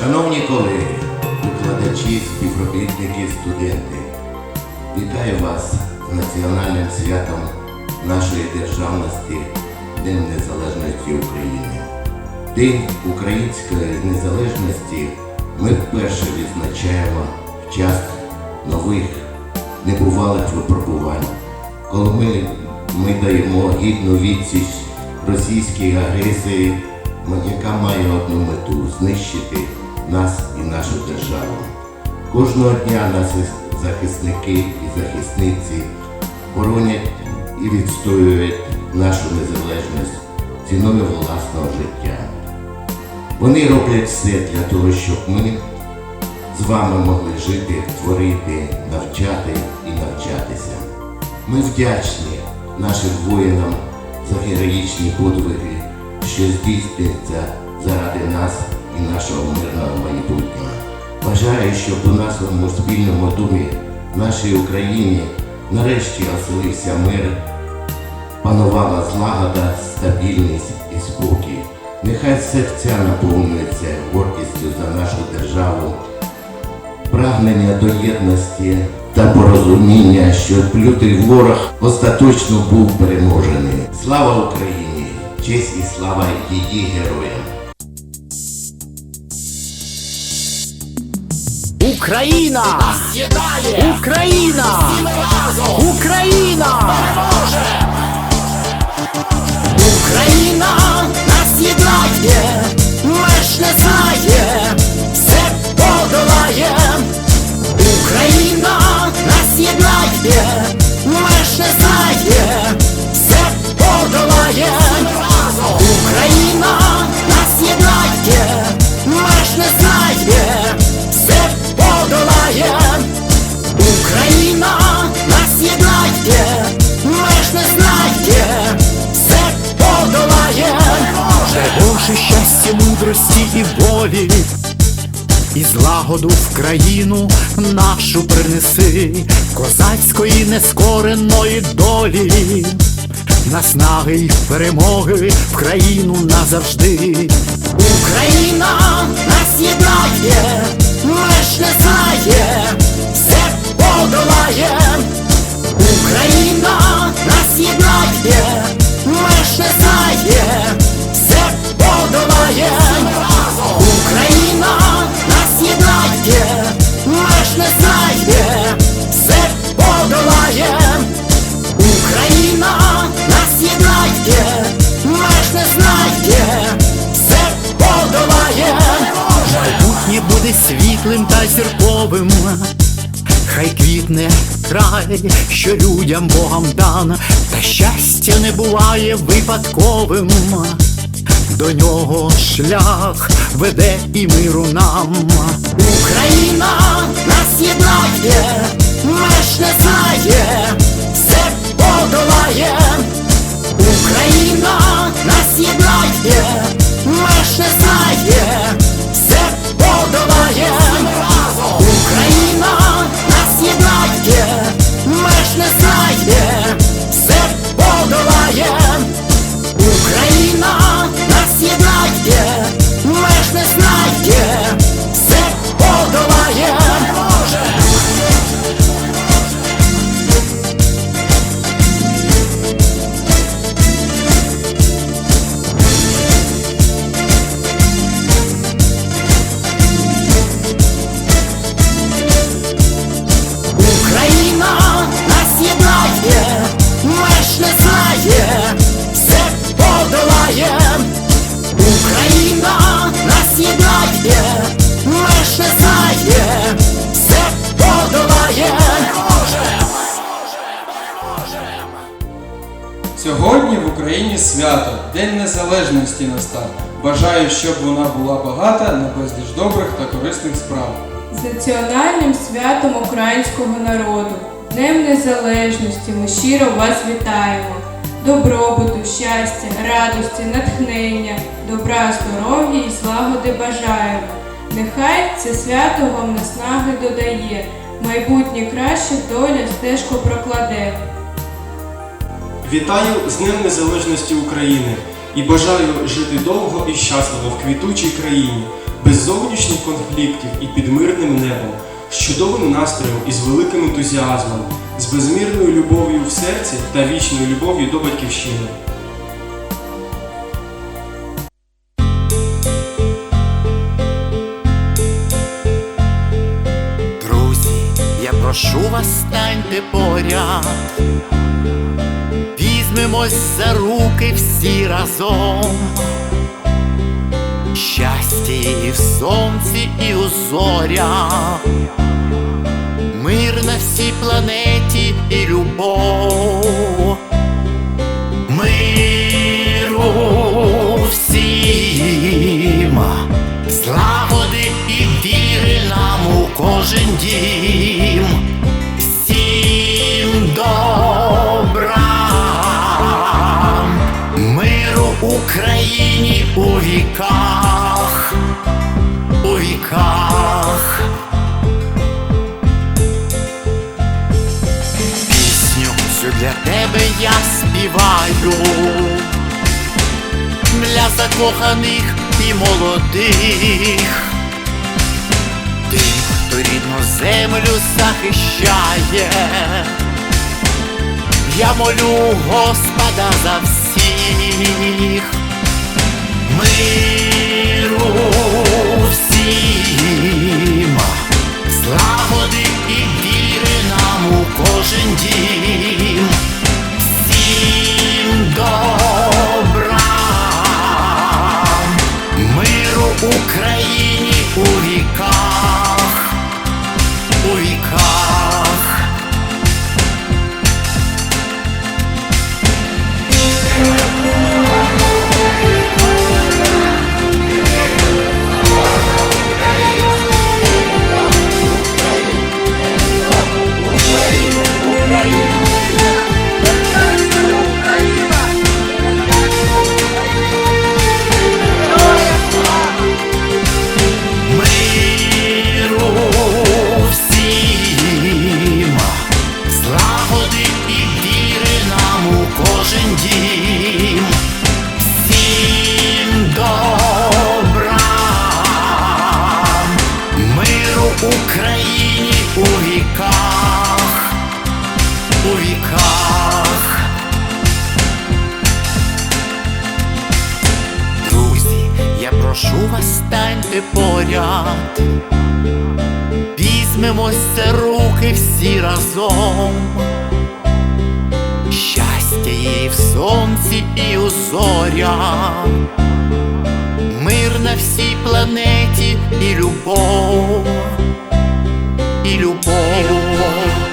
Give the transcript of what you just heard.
Шановні колеги, викладачі, співробітники, студенти, вітаю вас національним святом нашої державності Днем Незалежності України. День української незалежності ми вперше відзначаємо в час нових небувалих випробувань, коли ми, ми даємо гідну відсіч російській агресії, яка має одну мету знищити нас і нашу державу. Кожного дня наші захисники і захисниці боронять і відстоюють нашу незалежність ціною власного життя. Вони роблять все для того, щоб ми з вами могли жити, творити, навчати і навчатися. Ми вдячні нашим воїнам за героїчні подвиги, що здійснюються заради нас і нашого мирного майбутнього. Бажаю, щоб у нашому спільному домі, в нашій Україні, нарешті оселився мир, панувала злагода, стабільність і спокій. Нехай серця наповнюються гордістю за нашу державу, прагнення до єдності та порозуміння, щоб лютий ворог остаточно був переможений. Слава Україні! Честь і слава її героям! Україна! Україна! Україна! Україна нас єднає, меж не знає, злагоду в країну нашу принеси, козацької нескореної долі, наснаги й перемоги в країну назавжди. Україна нас єднає, меж не знає, все подолає. Квітне край, що людям Богом дано, та щастя не буває випадковим. До нього шлях веде і миру нам. Україна нас єднає, меж не знає, знає, все подолає. Україна нас єднає, не знає, все подолає. Сьогодні в Україні свято, День Незалежності настав. Бажаю, щоб вона була багата на безліч добрих та корисних справ. З національним святом українського народу, Днем Незалежності ми щиро вас вітаємо. Добробуту, щастя, радості, натхнення, добра, здоров'я і злагоди бажаємо. Нехай це свято вам наснаги додає, майбутнє краще доля стежку прокладе. Вітаю з Днем Незалежності України і бажаю жити довго і щасливо в квітучій країні. без зовнішніх конфліктів і під мирним небом, з чудовим настроєм і з великим ентузіазмом, з безмірною любов'ю в серці та вічною любов'ю до батьківщини. Друзі, я прошу вас, станьте поряд. Візьмемось за руки всі разом. Щастя і в сонці, і у зорях. Мир на всій планеті і любов. Миру всім, злагоди і віри нам у кожен дім, всім добра, миру Україні у віках, у віках. Пісню цю для тебе я співаю для закоханих і молодих, тих, хто рідну землю захищає. Я молю Господа за всіх, миру станьте поряд. Візьмемось за руки всі разом. Щастя є і в сонці, і у зорях. Мир на всій планеті і любов, і любов.